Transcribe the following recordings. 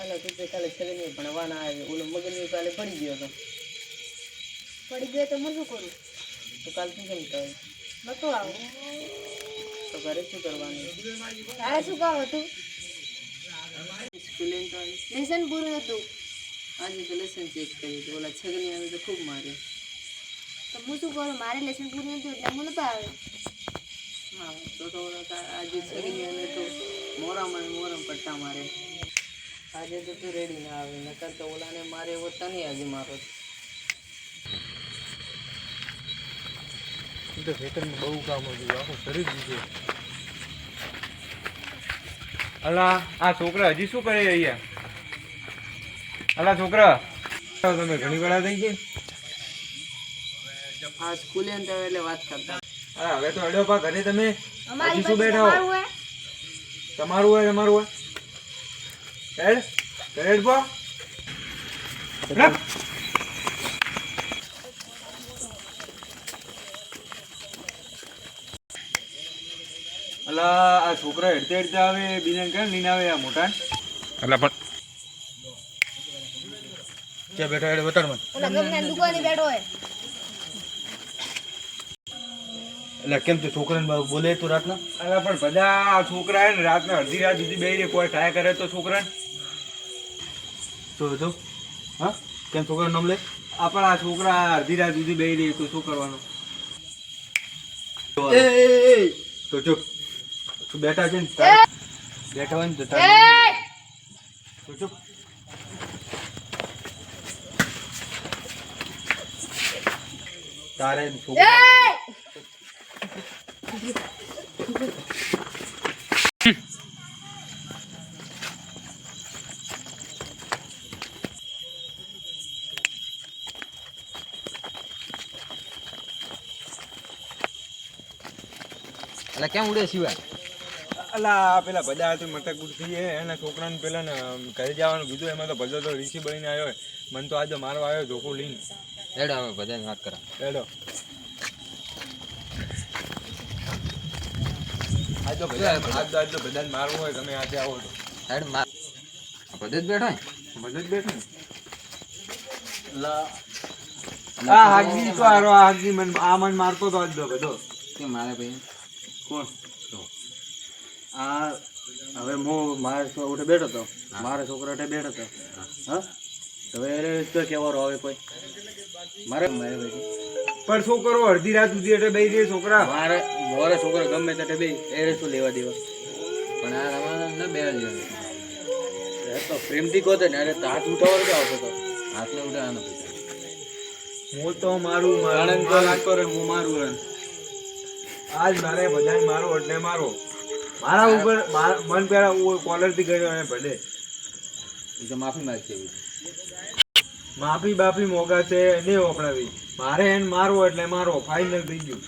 અલા તું તો કાલે છગનીએ ભણવાના આવે ઓલો મગનીઓ કાલે પડી ગયો હતો પડી ગયો તો મજું શું કરું તો કાલ તું કેમ કહે નતો આવું. તો ઘરે શું કરવાનું? તારે શું કામ હતું? લેસન પૂરું હતું. આજે તો લેસન ચેક કર્યું હતું. ઓલા છગની આવે તો ખૂબ માર્યો. તો હું શું કરું? મારે લેસન પૂરું નતું એટલે હું નતો આવે. હા તો તો આજે છગની આવે તો મોરામાં મોરમ મોરામાં પટ્ટા મારે. આજે તો તું રેડી ના આવે નકર તો ઓલાને મારે એવો તને આજે મારો. તો ખેતરમાં બહુ કામ હતું આખું શરીર દીધું અલા આ છોકરા હજી શું કરે અહીંયા? અલા છોકરા તમે ઘણી વાર થઈ ગઈ આ સ્કૂલે એટલે વાત કરતા. અરે હવે તો અડ્યો પા ઘરે તમે? હજી શું બેઠા હો? તમારું હોય તમારું હોય? અલા આ છોકરા હેડતે હેડતે આવે બીજાને કેમ લઈને આવે આ મોટા? એટલે પણ ક્યાં બેઠા હેડે બતાડ મને? ઓલા ગમના દુકાને બેઠો હોય. એટલે કેમ તું છોકરાને બોલે તું રાતના? અલા પણ બધા આ છોકરા હે ને રાતના અડધી રાત સુધી બેહી રે કોઈ ટ્રાય કરે તો છોકરાને? શું હતું? હા? કેમ છોકરાનું નામ લે? આપણા આ છોકરા અડધી રાત સુધી બેહી રહી તો શું કરવાનું? એ તો ચૂપ. તું બેઠા છે ને? તારે- બેઠા હોય ને તો તો ચૂપ. તારે છોકરા એટલે કેમ ઉડે સિવાય અલા પેલા બધા હતું મટક ઉઠી એના છોકરાને પેલા ને ઘરે જવાનું કીધું. એમાં તો ભજો તો રીસી બળીને આવ્યો. મને તો આજે મારવા આવ્યો ધોકો લઈને. હેડો હવે બધાને વાત કરા. હેડો. આજ તો બધા આજ તો આજ તો બધાને મારવું હોય તમે આજે આવો તો. હેડ માર. બધે જ બેઠો બધો જ બેઠો લા આ તો હારો મન આ મન મારતો તો આજ બધો. કે મારે ભાઈ? કોણ? આ હવે હું મારા છોકરા ઉઠે બેઠો હતો મારા છોકરા ઉઠે બેઠો હતો હા. હવે અરે તો કહેવાનો આવે કોઈ? મારે મારે ભાઈ પણ છોકરો અડધી રાત સુધી એટલે બેસી રે છોકરા. મારે મારા છોકરા ગમે તે બે એને શું લેવા દેવા. પણ આ રવાના ન બે એ તો પ્રેમથી કહો ને અરે તો હાથ ઉઠાવવાનો આવતો હતો હાથને ઉડાડવાનો હું તો મારું આનંદ તો મારું લાગતો રે હું મારું આજ મારે બધાને મારો એટલે મારો. મારા ઉપર મન પેલા કોલરથી ગયો અને ભલે. એ તો માફી માંગશે માફી બાફી મોગા છે નહીં વપરાવી. મારે એને મારવો એટલે મારો ફાઇનલ થઈ ગયું.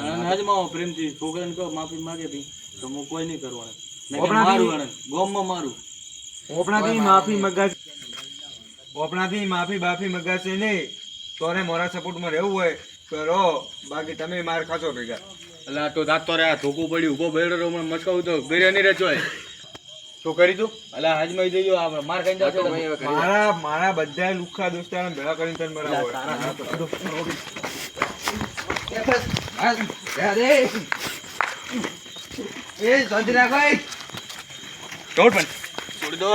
આનંદ પ્રેમથી છોકરાને કહો માફી માગે ભી તો હું કોઈ નહીં કરવાનું ગોમમાં મારું. ઓપણાથી માફી મગાશે. ઓપણાથી માફી બાફી મગાશે નહીં તોરે મોરા સપોર્ટમાં રહેવું હોય. તો રહો બાકી તમે માર ખાશો ભેગા. એટલે આ તો દાંતો રે આ ધોકું પડ્યું ઊભો ભેડો રહ્યો મને મચકાવું તો ઘરે નહીં શું કરી તું? એટલે હાજમાં જઈ ગયો આપણે માર ખાઈ કરી. મારા મારા બધા લુખા દોસ્તારોને ભેળા કરીને તને બરાબર એ શાંતિ રાખો પણ. છોડી દો.